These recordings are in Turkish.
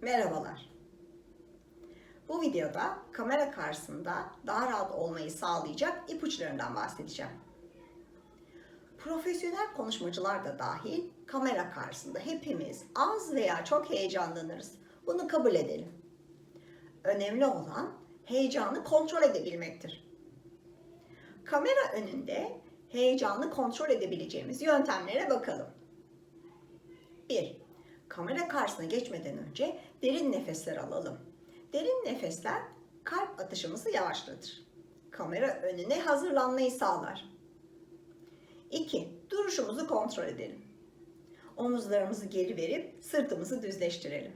Merhabalar. Bu videoda kamera karşısında daha rahat olmayı sağlayacak ipuçlarından bahsedeceğim. Profesyonel konuşmacılar da dahil kamera karşısında hepimiz az veya çok heyecanlanırız. Bunu kabul edelim. Önemli olan heyecanı kontrol edebilmektir. Kamera önünde heyecanı kontrol edebileceğimiz yöntemlere bakalım. 1. Kamera karşısına geçmeden önce derin nefesler alalım. Derin nefesler kalp atışımızı yavaşlatır. Kamera önüne hazırlanmayı sağlar. 2. Duruşumuzu kontrol edelim. Omuzlarımızı geri verip sırtımızı düzleştirelim.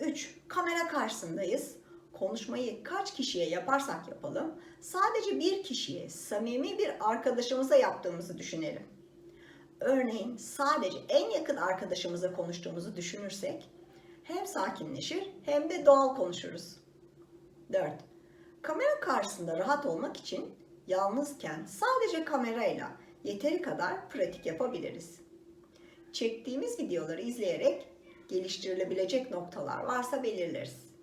3. Kamera karşısındayız. Konuşmayı kaç kişiye yaparsak yapalım, sadece bir kişiye, samimi bir arkadaşımıza yaptığımızı düşünelim. Örneğin sadece en yakın arkadaşımıza konuştuğumuzu düşünürsek hem sakinleşir hem de doğal konuşuruz. 4. Kamera karşısında rahat olmak için yalnızken sadece kamerayla yeteri kadar pratik yapabiliriz. Çektiğimiz videoları izleyerek geliştirilebilecek noktalar varsa belirleriz.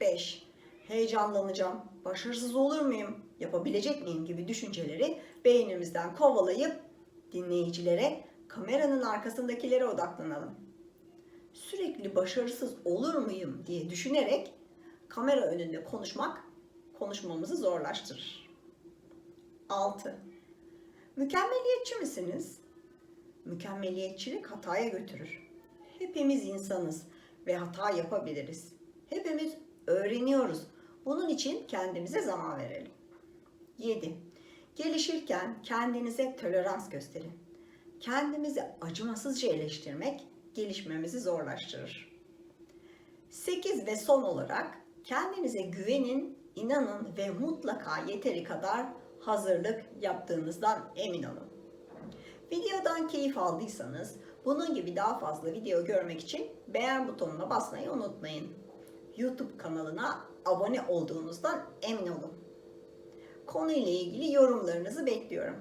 5. Heyecanlanacağım, başarısız olur muyum, yapabilecek miyim gibi düşünceleri beynimizden kovalayıp dinleyicilere kameranın arkasındakilere odaklanalım. Sürekli başarısız olur muyum diye düşünerek kamera önünde konuşmak konuşmamızı zorlaştırır. 6. Mükemmeliyetçi misiniz? Mükemmeliyetçilik hataya götürür. Hepimiz insanız ve hata yapabiliriz. Hepimiz öğreniyoruz. Bunun için kendimize zaman verelim. 7. Gelişirken kendinize tolerans gösterin. Kendimizi acımasızca eleştirmek gelişmemizi zorlaştırır. 8 ve son olarak kendinize güvenin, inanın ve mutlaka yeteri kadar hazırlık yaptığınızdan emin olun. Videodan keyif aldıysanız bunun gibi daha fazla video görmek için beğen butonuna basmayı unutmayın. YouTube kanalına abone olduğunuzdan emin olun. Konuyla ilgili yorumlarınızı bekliyorum.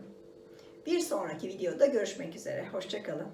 Bir sonraki videoda görüşmek üzere. Hoşçakalın.